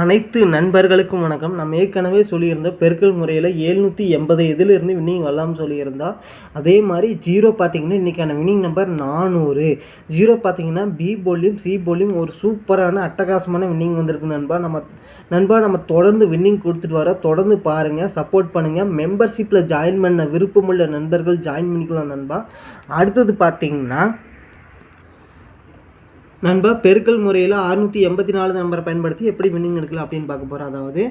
அனைத்து நண்பர்களுக்கும் வணக்கம். நம்ம ஏற்கனவே சொல்லியிருந்தோம் பெருக்கல் முறையில் எழுநூற்றி எண்பது இதிலிருந்து வின்னிங் வரலாம்னு சொல்லியிருந்தா அதே மாதிரி ஜீரோ பார்த்தீங்கன்னா இன்றைக்கான வின்னிங் நம்பர் நானூறு. ஜீரோ பார்த்தீங்கன்னா பி போலியும் சி போலியும் ஒரு சூப்பரான அட்டகாசமான வின்னிங் வந்திருக்கு நண்பா. நம்ம நண்பா நம்ம தொடர்ந்து வின்னிங் கொடுத்துட்டு வர தொடர்ந்து பாருங்கள் சப்போர்ட் பண்ணுங்கள் மெம்பர்ஷிப்பில் ஜாயின் பண்ண விருப்பமுள்ள நண்பர்கள் ஜாயின் பண்ணிக்கலாம் நண்பா. அடுத்தது பார்த்தீங்கன்னா நண்பா பெருக்கல் முறையில் அறுநூற்றி எண்பத்தி நாலு நம்பரை பயன்படுத்தி எப்படி வின்னிங் எடுக்கலாம் அப்படின்னு பார்க்க போகிறோம் அதாவது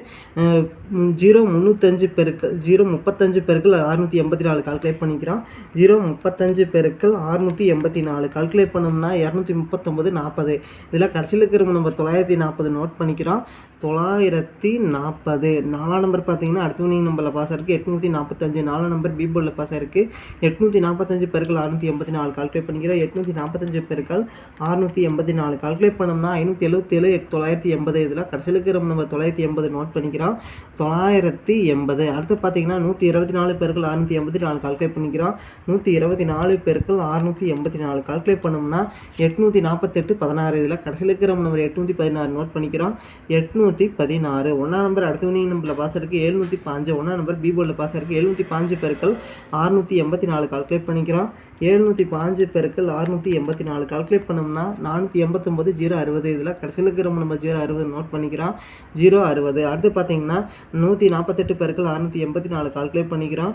ஜீரோ முந்நூற்றஞ்சு பெருக்கல் ஜீரோ முப்பத்தஞ்சு பெருக்கல் அறுநூற்றி எண்பத்தி நாலு கால்குலேட் பண்ணிக்கிறோம். ஜீரோ முப்பத்தஞ்சு பெருக்கல் அறுநூற்றி எண்பத்தி நாலு கால்குலேட் பண்ணோம்னா இரநூத்தி முப்பத்தொம்பது நாற்பது. இதில் கடைசியில் இருக்கிற நம்ம தொள்ளாயிரத்தி நாற்பது நோட் பண்ணிக்கிறோம். தொள்ளாயிரத்தி நாற்பது. நாலாம் நம்பர் பார்த்தீங்கன்னா அடுத்த வினிங் நம்பரில் பாஸ் இருக்குது எட்நூற்றி நாற்பத்தஞ்சு. நாலாம் நம்பர் பி போர்டில் பாஸ் இருக்குது எட்நூற்றி நாற்பத்தஞ்சு பெருக்கள் அறுநூற்றி எண்பத்தி நாலு கால்குலேட் பண்ணிக்கிறோம். எட்நூற்றி நாற்பத்தஞ்சு பெருக்கள் அறுநூற்றி எண்பத்தி நாலு கால்குலேட் பண்ணோம்னா ஐநூற்றி எழுபத்தேழு தொள்ளாயிரத்தி எண்பது இதில் கடைசியில் இருக்கிற நம்ம தொள்ளாயிரத்தி எண்பது நோட் பண்ணிக்கிறோம். தொள்ளாயிரத்தி எண்பது. அடுத்து பார்த்தீங்கன்னா நூற்றி இருபத்தி நாலு பேருக்கு அறுநூற்றி எண்பத்தி நாலு கால்குலேட் பண்ணிக்கிறோம். நூற்றி இருபத்தி நாலு பேருக்கு அறுநூற்றி எண்பத்தி நாலு கால்குலேட் பண்ணோம்னா எட்நூற்றி நாற்பத்தெட்டு பதினாறு இதில் கடைசியில் இருக்கிற நம்பர் எட்நூற்றி பதினாறு நோட் பண்ணிக்கிறோம். எட்நூற்றி பதினாறு. ஒன்றாம் நம்பர் அடுத்த வினிங் நம்பரில் பாஸ் இருக்குது எழுநூற்றி பாஞ்சு. ஒன்றாம் நம்பர் பி போர்டில் பாஸ் இருக்குது எழுநூற்றி பாஞ்சு பெருக்கள் அறுநூற்றி எண்பத்தி நாலு கால்குலேட் பண்ணிக்கிறோம். எழுநூற்றி பாஞ்சு பேருக்கள் அறுநூற்றி எண்பத்தி நாலு கால்குலேட் பண்ணோம்னா நானூற்றி எண்பத்தொம்பது ஜீரோ அறுபது. இதில் கடைசியில் இருக்கிற நம்ம ஜீரோ அறுபது நோட் பண்ணிக்கிறோம். ஜீரோ அறுபது. அடுத்து பார்த்தீங்கன்னா நூற்றி நாற்பத்தெட்டு பெருக்கள் அறுநூற்றி எண்பத்தி நாலு கால்குலேட் பண்ணிக்கிறோம்.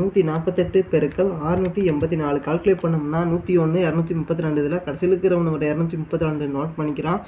நூற்றி நாற்பத்தெட்டு பெருக்கள் அறுநூற்றி எண்பத்தி நாலு கால்குலேட் பண்ணோம்னா நூற்றி ஒன்று இரநூத்தி முப்பத்தி ரெண்டு இதில் கடைசியில் இருக்கிற நம்ம இரநூத்தி முப்பத்தி ரெண்டு நோட் பண்ணிக்கிறோம்.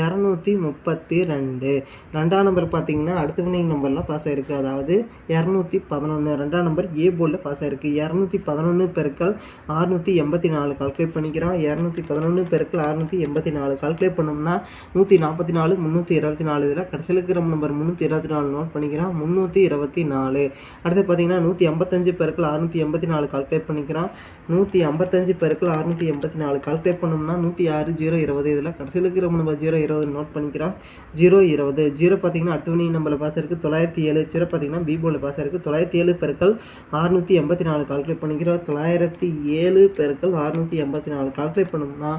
இரநூத்தி முப்பத்தி ரெண்டு ரெண்டாம் நம்பர் பார்த்தீங்கன்னா அடுத்த வினிங் நம்பர்லாம் பாஸ் ஆயிருக்கு. அதாவது இரநூத்தி பதினொன்று ரெண்டாம் நம்பர் ஏ போர்டில் பாஸ் ஆயிருக்கு. இரநூத்தி பதினொன்று பெருக்கள் அறுநூற்றி எண்பத்தி நாலு கால்குலேட் பண்ணிக்கிறோம். இரநூத்தி பதினொன்று பெருக்கள் அறுநூற்றி எண்பத்தி நாலு கால்குலேட் பண்ணோம்னா நூற்றி நாற்பத்தி நாலு முந்நூற்றி இருபத்தி நாலு இதில் கடைசியில் இருக்கிற நம்பர் முந்நூற்றி இருபத்தி நாலு நோட் பண்ணிக்கிறான் முந்நூற்றி இருபத்தி நாலு. அடுத்து பார்த்தீங்கன்னா நூற்றி ஐம்பத்தஞ்சு பெருக்கள் அறுநூற்றி எண்பத்தி நாலு கால்குலேட் பண்ணிக்கிறான் நூற்றி ஐம்பத்தஞ்சு பெருக்கள் அறுநூற்றி எண்பத்தி நாலு கால்குலேட் பண்ணோம்னா நூற்றி ஆறு ஜீரோ இருபது இதில் கடைசியில் இருக்கிற நம்பர் ஜீரோ இருபது நோட் பண்ணிக்கிறான் ஜீரோ இருபது. ஜீரோ பார்த்தீங்கன்னா அடுத்த நம்பர் நம்பரில் பாஸ் இருக்குது தொள்ளாயிரத்தி ஏழு. ஜீரோ பார்த்தீங்கன்னா பிபோவில் பாஸ் இருக்குது தொள்ளாயிரத்தி ஏழு பெருக்கள் அறுநூற்றி எண்பத்தி நாலு கால்குலேட் பண்ணிக்கிறோம் தொள்ளாயிரத்தி ஏழு பெருக்கள் அறுநூற்றி எண்பத்தி நாலு கால்குலேட் பண்ணோம்னா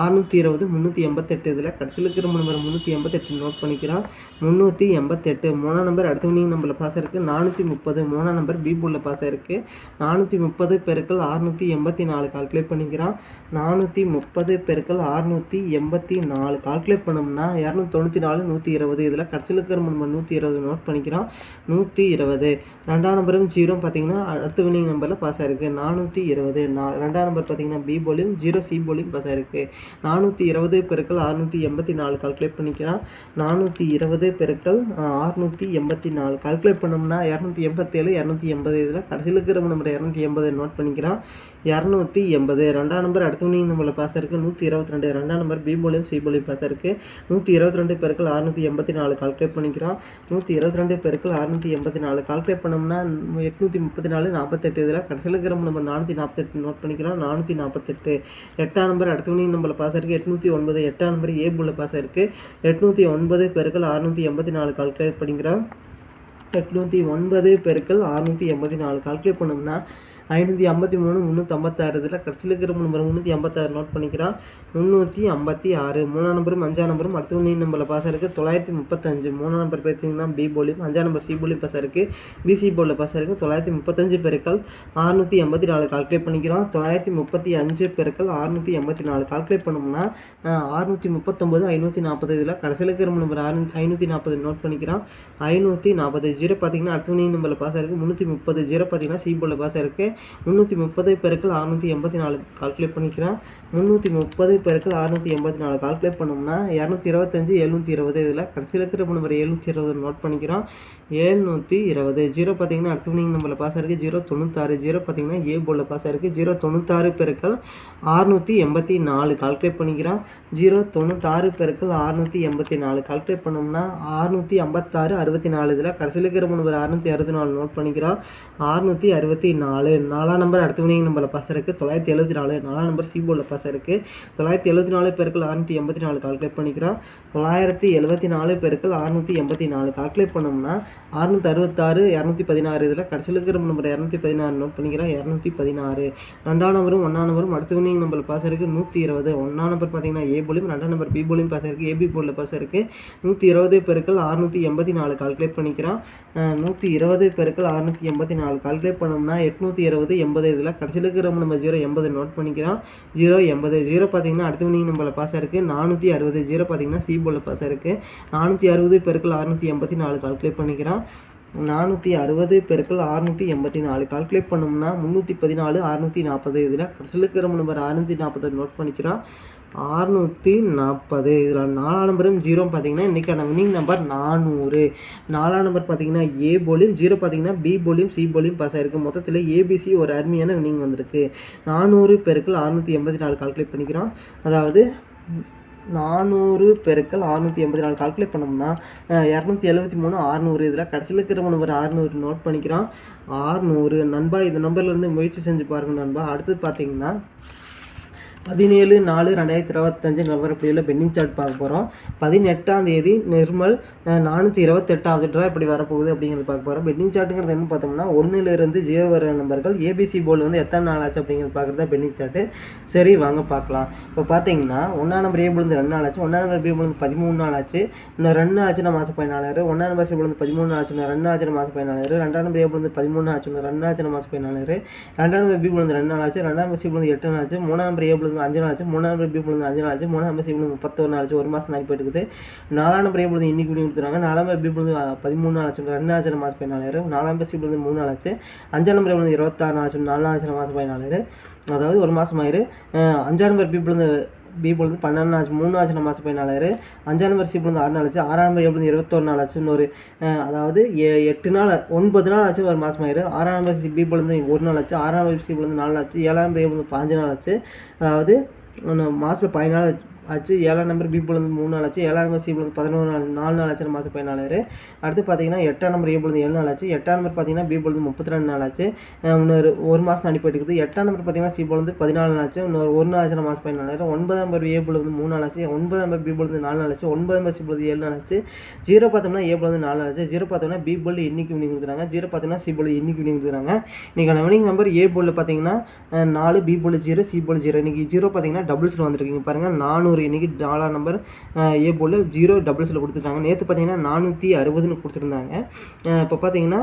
அறுநூற்றி இருபது முந்நூற்றி எண்பத்தெட்டு இதில் கடைசியில் இருக்கிற நம்பர் முந்நூற்றி எண்பத்தெட்டு நோட் பண்ணிக்கிறோம். முந்நூற்றி எண்பத்தெட்டு மூணாம் நம்பர் அடுத்த வினிங் நம்பரில் பாஸ் இருக்குது நானூற்றி முப்பது மூணாம் நம்பர் பி பாஸ் இருக்குது நானூற்றி முப்பது பெருக்கள் அறுநூற்றி எண்பத்தி நாலு கால்குலேட் பண்ணிக்கிறான் நானூற்றி முப்பது பெருக்கள் அறுநூற்றி எண்பத்தி நாலு கால்குலேட் பண்ணோம்னா இரநூத்தி தொண்ணூற்றி நாலு நூற்றி இருபது இதில் கடைசியில் இருக்கிற நம்பர் நூற்றி இருபது நோட் பண்ணிக்கிறோம். நூற்றி இருபது. ரெண்டாம் நம்பரும் ஜீரோ பார்த்தீங்கன்னா அடுத்த வினிங் நம்பரில் பாஸ் ஆயிருக்கு. நானூற்றி இருபது. நான் ரெண்டாம் நம்பர் பார்த்தீங்கன்னா பி போலியும் ஜீரோ சி போலியும் பாஸ் ஆயிருக்கு. நானூற்றி இருபது பெருக்கள் அறுநூற்றி எண்பத்தி நாலு கால்குலேட் பண்ணிக்கிறான் நானூற்றி இருபது பெருக்கள் அறுநூற்றி எண்பத்தி நாலு. கால்குலேட் பண்ணோம்னா இரநூத்தி எண்பத்தேழு இரநூத்தி எண்பது இதில் கடைசியில் இருக்கிற நம்பர் இரநூத்தி எண்பது நோட் பண்ணிக்கிறான் இரநூத்தி எண்பது ரெண்டாம் நம்பர் அடுத்த நம்மளை பாஸ் இருக்குது நூற்றி இருபத்தி ரெண்டு ரெண்டாம் நம்பர் பி போலியும் சி போலியும் பாஸ் இருக்குது நூற்றி இருபத்தி ரெண்டு பெருக்கள் அறுநூற்றி எண்பத்தி நாலு கால்குலேட் பண்ணிக்கிறோம். நூற்றி இருபத்தி ரெண்டு பெருக்கள் அறுநூற்றி எண்பத்தி நாலு கால்குலேட் பண்ணோம்னா எட்நூற்றி முப்பத்தி நாலு நாற்பத்தெட்டு இதில் கடைசியில் இருக்கிற நம்பர் நானூற்றி நாற்பத்தெட்டு நோட் பண்ணிக்கிறோம். நானூற்றி நாற்பத்தெட்டு எட்டாம் நம்பர் அடுத்த வினிங் பாஸ் இருக்குது எட்நூற்றி ஒன்பது எட்டாம் நம்பர் ஏ புள்ள பாஸ் இருக்குது எட்நூற்றி ஒன்பது பெருக்கள் அறுநூற்றி எண்பத்தி நாலு கால்குலேட் பண்ணிக்கிறோம். எட்நூற்றி ஒன்பது பெருக்கள் அறுநூற்றி எண்பத்தி நாலு கால்குலேட் பண்ணோம்னா ஐநூற்றி ஐம்பத்தி மூணு முந்நூற்றி ஐம்பத்தாறு இதில் கடைசியில் இருக்கிற நம்பர் முந்நூற்றி ஐம்பத்தாறு நோட் பண்ணிக்கிறான். முந்நூற்றி ஐம்பத்தி ஆறு. மூணாம் நம்பரும் அஞ்சாம் நம்பரும் அடுத்த ஒன்று நம்பரில் பாஸ் இருக்குது தொள்ளாயிரத்தி முப்பத்தஞ்சு. மூணாம் நம்பர் பார்த்தீங்கன்னா பி போலியும் அஞ்சாம் நம்பர் சி போலியும் பாஸ் இருக்குது பிசி போர்டில் பாஸ் இருக்குது தொள்ளாயிரத்தி முப்பத்தஞ்சு பெருக்கள் அறுநூற்றி எண்பத்தி நாலு கால்குலேட் பண்ணிக்கிறோம் தொள்ளாயிரத்தி முப்பத்தி அஞ்சு பெருக்கள் அறுநூற்றி எண்பத்தி நாலு கால்குலேட் பண்ணோம்னா அறுநூற்றி முப்பத்தொம்பது ஐநூற்றி நாற்பது இதில் கடைசியில் இருக்கிற நம்பர் அறுநூற்றி ஐநூற்றி நாற்பது நோட் பண்ணிக்கிறான். ஐநூற்றி நாற்பது ஜீரோ பார்த்தீங்கன்னா அடுத்த நம்பரில் பாஸ் இருக்குது முந்நூற்றி முப்பது ஜீரோ பார்த்தீங்கன்னா சி போர்டில் பாஸ் இருக்குது முந்நூற்றி முப்பது பெருக்கள் அறுநூற்றி எண்பத்தி நாலு கால்குலேட் பண்ணிக்கிறேன். முந்நூற்றி முப்பது பெருக்கள் அறுநூற்றி எண்பத்தி நாலு கால்குலேட் பண்ணோம்னா இரநூத்தி இருபத்தஞ்சி எழுநூற்றி இருபது இதில் கடைசியில் இருக்கிற நம்பர் எழுநூற்றி இருபது நோட் பண்ணிக்கிறோம். எழுநூற்றி இருபது. ஜீரோ பார்த்தீங்கன்னா அடுத்த வினிங் நம்பரில் பாஸ் இருக்குது ஜீரோ தொண்ணூத்தாறு. ஜீரோ பார்த்தீங்கன்னா ஏ போர்டில் பாஸ் இருக்குது ஜீரோ தொண்ணூத்தாறு பெருக்கள் அறுநூற்றி எண்பத்தி நாலு கால்குலேட் பண்ணிக்கிறோம். ஜீரோ தொண்ணூத்தாறு பெருக்கள் அறுநூற்றி எண்பத்தி நாலு கால்குலேட் பண்ணோம்னா அறுநூற்றி ஐம்பத்தாறு அறுபத்தி நாலு இதில் கடைசியில் இருக்கிற நம்பர் அறுநூற்றி அறுபத்தி நாலு நோட் பண்ணிக்கிறோம். அறுநூற்றி அறுபத்தி நாலு நாலாம் நம்பர் அடுத்த வினிங் நம்பரில் பாஸ் இருக்குது தொள்ளாயிரத்தி எழுபத்தி நாலு நாலாம் நம்பர் சி போர்டில் பாஸ் இருக்குது தொள்ளாயிரத்தி எழுபத்தி நாலு பேருக்கு அறுநூற்றி எண்பத்தி நாலு கால்குலேட் பண்ணிக்கிறோம். தொள்ளாயிரத்தி எழுபத்தி நாலு பெருக்கள் அறுநூற்றி எண்பத்தி நாலு கால்குலேட் பண்ணோம்னா அறுநூற்றி அறுபத்தாறு இரநூத்தி பதினாறு இதில் கடைசியில் இருக்கிற நம்பர் இரநூத்தி பதினாறு நோட் பண்ணிக்கிறோம். இரநூத்தி பதினாறு. ரெண்டாம் நம்பரும் ஒன்றாம் நம்பரும் அடுத்த வினிங் நம்பரில் பாஸ் இருக்குது நூற்றி இருபது. ஒன்றாம் நம்பர் பார்த்தீங்கன்னா ஏ போலியும் ரெண்டாம் நம்பர் பி போலியும் பாஸ் இருக்குது ஏபி போர்டில் பாஸ் இருக்குது நூற்றி இருபது பெருக்கள் அறுநூற்றி எண்பத்தி நாலு கால்குலேட் பண்ணிக்கிறோம். நூற்றி இருபது பெருக்கள் அறுநூற்றி எண்பத்தி நாலு கால்குலேட் பண்ணோம்னா எட்நூற்றி இருபது எண்பது இதில் கடைசியில் இருக்கிற நம்ம ஜீரோ எண்பது நோட் பண்ணிக்கிறோம். ஜீரோ எண்பது ஜீரோ பார்த்தீங்கன்னா அடுத்த மணிக்கு நம்பரில் பாஸ் இருக்குது நானூற்றி அறுபது ஜீரோ பார்த்தீங்கன்னா சி போர்டில் பாஸ் இருக்குது நானூற்றி அறுபது பெருக்கள் அறுநூற்றி எண்பத்தி நாலு கால்குலேட் பண்ணிக்கிறோம். நானூற்றி அறுபது பெருக்கள் அறுநூற்றி எண்பத்தி நாலு கால்குலேட் பண்ணோம்னா முந்நூற்றி பதினாலு அறுநூற்றி நாற்பது இதில் கடைசியில் இருக்கிற நம்பர் அறுநூற்றி நாற்பது நோட் பண்ணிக்கிறோம். அறுநூற்றி நாற்பது இதில் நாலாம் நம்பரும் ஜீரோ பார்த்தீங்கன்னா இன்றைக்கான வினிங் நம்பர் நானூறு. நாலாம் நம்பர் பார்த்தீங்கன்னா ஏ போலியும் ஜீரோ பார்த்தீங்கன்னா பி போலியும் சி போலியும் பாஸ் ஆகிருக்கு மொத்தத்தில் ஏபிசி ஒரு அருமையான வினிங் வந்திருக்கு. நானூறு பெருக்கள் அறுநூற்றி எண்பத்தி நாலு கால்குலேட் பண்ணிக்கிறோம். அதாவது நானூறு பெருக்கள் அறுநூற்றி எண்பத்தி நாலு கால்குலேட் பண்ணோம்னா இரநூத்தி எழுபத்தி மூணு அறுநூறு. இதில் கடைசியில் இருக்கிற நம்பர் அறுநூறு நோட் பண்ணிக்கிறோம். அறுநூறு. நண்பா இந்த நம்பர்லேருந்து முயற்சி செஞ்சு பாருங்கள் நண்பா. அடுத்து பார்த்தீங்கன்னா பதினேழு நாலு ரெண்டாயிரத்தி இருபத்தஞ்சு நிலவரப்படியில் பெண்டிங் சார்ட் பார்க்க போகிறோம் பதினெட்டாம் தேதி நிர்மல் நானூற்றி இருபத்தெட்டாவது ட்ரா இப்படி வரப்போகுது அப்படிங்கிறது பார்க்க போகிறோம் பெண்டிங் சார்ட்டுங்கிறது என்ன பார்த்தோம்னா ஒன்றுலேருந்து ஜீரோ வர நம்பர்கள் ஏபிசி போர்டு வந்து எத்தனை நாள் ஆச்சு அப்படிங்கிறது பார்க்குறது தான் பெண்டிங் சார்ட்டு சரி வாங்க பார்க்கலாம். இப்போ பார்த்தீங்கன்னா ஒன்றாம் நம்பர் ஏ ரெண்டு நாள் ஆச்சு. ஒன்றாம் நம்பர் பி பதிமூணு நாள் ஆச்சு. இன்னும் ரெண்டு ஆச்சுன்னா மாதம் பதினாலாயிரம். ஒன்றாம் நம்பர் சி வந்து பதிமூணு ஆச்சு. இன்னும் ரெண்டு ஆச்சுன்னா மாதம் பதினாலாயிரம். ரெண்டாம் நம்பர் ஏ பதிமூணு ஆச்சு. இன்னும் ரெண்டு ஆச்சுன்னா மாதம் பதினாலாயிரம். ரெண்டாம் நம்பர் பி வந்து ரெண்டு நாள் ஆச்சு. ரெண்டாம் நம்பர் சி எட்டு நாள் ஆச்சு. மூணாம் நம்பர் ஏ விழுந்து அஞ்சு நாள் ஆச்சு. மூணாம் நம்பர் பி அஞ்சு நாள் ஆச்சு. மூணாம் நம்பர் சி விழுந்து முப்பத்தொரு நாள் ஆச்சு. ஒரு மாதம் நாள் போயிட்டு இருக்குது. நாலாம் நம்பர் ஏ இன்னைக்கு விடி நாலாம் நம்பர் பி பதிமூணு நாள் ஆச்சு ரெண்டு ஆச்சு மாதம் பதினாலாயிரம் நாலாம் நம்பர் சி மூணு நாள் ஆச்சு. அஞ்சாம் நம்பர் விழுந்து இருபத்தாறு நாள் ஆச்சு. நாலு ஆச்சு மாதம் பதினாலாயிரம் அதாவது ஒரு மாதம் ஆயிரு. அஞ்சாம் நம்பர் பி பி பொழுது பன்னெண்டு ஆச்சு மூணு ஆச்சு மாதம் பதினாலாயிரம் அஞ்சாம் நம்பர் சி பொழுது ஆறு நாள் ஆச்சு. ஆறாம் நம்பர் எப்படி இருபத்தொரு நாள் ஆச்சு இன்னொரு அதாவது எ எட்டு நாள் ஒன்பது நாள் ஆச்சு ஒரு மாதம் ஆயிரு ஆறாம் நம்பர் சி பி பொழுது ஒரு நாள் ஆச்சு. ஆறாம் நம்பர் சி பொழுது நாலு ஆச்சு. ஏழாம் நம்பர் பொழுது பாஞ்சு நாள் ஆச்சு. அதாவது மாதத்தில் பதினாலு ஆச்சு ஏழாம் நம்பர் பி புலந்து மூணு நாள் ஆச்சு ஏழாம் நம்பர் சி புலந்து பதினோரு நாள் நாலு நாள் ஆச்சு மாதம் பதினாலு அடுத்து பார்த்தீங்கன்னா எட்டாம் நம்பர் ஏ புலந்து ஏழு நாள் ஆச்சு எட்டாம் நம்பர் பார்த்தீங்கன்னா பி புலந்து முப்பத்தி ரெண்டு நாள் ஆச்சு. இன்னொரு ஒரு மாதம் அனுப்பிட்டு இருக்குது. எட்டாம் நம்பர் பார்த்தீங்கன்னா சி புலந்து பதினாலு நாள் ஆச்சு இன்னொரு ஒரு நாள் ஆச்சு மாதம் பதினாலாயிரம் ஒன்பதாம் நம்பர் ஏ புலந்து மூணு நாள் ஆச்சு ஒன்பதாம் நம்பர் பி புலந்து நாலு நாள் ஆச்சு ஒன்பதாம் நம்பர் சி புலந்து ஏழு நாள் ஆச்சு. ஜீரோ பார்த்தோம்னா ஏ புலந்து நாலு நாள் ஆச்சு. ஜீரோ பார்த்தோம்னா பி புலந்து இன்னைக்கு வினிங் கொடுக்குறாங்க. ஜீரோ பார்த்தோம்னா சி புலந்து இன்னைக்கு வினிங் கொடுக்குறாங்க. இன்றைக்கான வினிங் நம்பர் ஏ பொருள் பார்த்தீங்கன்னா நாலு பி பொருள் ஜீரோ சி பொருள் ஜீரோ இன்றைக்கி ஜீரோ பார்த்தீங்கன்னா டபுள்ஸில் வந்திருக்கீங்க. பாருங்கள் நானூறு இன்றைக்கி டாலர் நம்பர் ஏ போல் ஜீரோ டபுள்ஸில் கொடுத்துருக்காங்க. நேற்று பார்த்தீங்கன்னா நானூற்றி அறுபதுன்னு கொடுத்துருந்தாங்க. இப்போ பார்த்தீங்கன்னா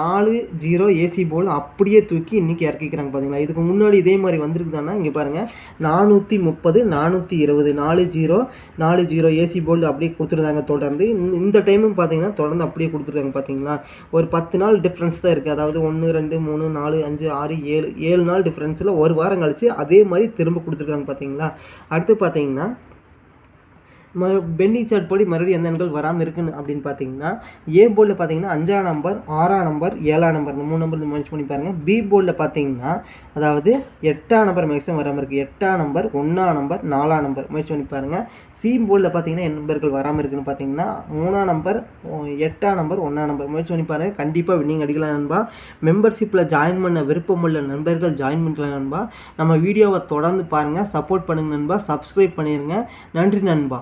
நாலு ஜீரோ ஏசி போல் அப்படியே தூக்கி இன்றைக்கி இறக்கிக்கிறாங்க பார்த்தீங்களா இதுக்கு முன்னாடி இதே மாதிரி வந்திருக்குதானா இங்கே பாருங்கள் நானூற்றி முப்பது நானூற்றி இருபது நாலு ஜீரோ நாலு ஜீரோ ஏசி போல் அப்படியே கொடுத்துருந்தாங்க தொடர்ந்து. இந்த டைமும் பார்த்தீங்கன்னா தொடர்ந்து அப்படியே கொடுத்துருக்காங்க பார்த்தீங்களா ஒரு பத்து நாள் டிஃப்ரென்ஸ் தான் இருக்குது அதாவது ஒன்று ரெண்டு மூணு நாலு அஞ்சு ஆறு ஏழு ஏழு நாள் டிஃப்ரென்ஸில் ஒரு வாரம் கழித்து அதே மாதிரி திரும்ப கொடுத்துருக்காங்க பார்த்தீங்களா அடுத்து பார்த்தீங்கன்னா ம பெண்டிங் சார்ட் படி மறுபடியும் எந்த எண்கள் வராமல் இருக்குன்னு அப்படின்னு பார்த்தீங்கன்னா ஏ போர்டில் பார்த்தீங்கன்னா அஞ்சாம் நம்பர் ஆறாம் நம்பர் ஏழாம் நம்பர் இந்த மூணு நம்பர் மேட்ச் பண்ணி பாருங்கள் பி போர்டில் பார்த்தீங்கன்னா அதாவது எட்டாம் நம்பர் மேக்ஸிமம் வராமல் இருக்குது எட்டாம் நம்பர் ஒன்றாம் நம்பர் நாலாம் நம்பர் முயற்சி பண்ணி பாருங்கள் சி போர்டில் பார்த்தீங்கன்னா என் நம்பர்கள் வராமல் இருக்குன்னு பார்த்தீங்கன்னா மூணாம் நம்பர் எட்டாம் நம்பர் ஒன்றாம் நம்பர் முயற்சி பண்ணி பாருங்கள் கண்டிப்பாக வின்னிங் அடிக்கலாம் நண்பா. மெம்பர்ஷிப்பில் ஜாயின் பண்ண விருப்பமுள்ள நண்பர்கள் ஜாயின் பண்ணிக்கலாம் நண்பா. நம்ம வீடியோவை தொடர்ந்து பாருங்கள் சப்போர்ட் பண்ணுங்கள் நண்பா. சப்ஸ்கிரைப் பண்ணிடுங்க நன்றி நண்பா.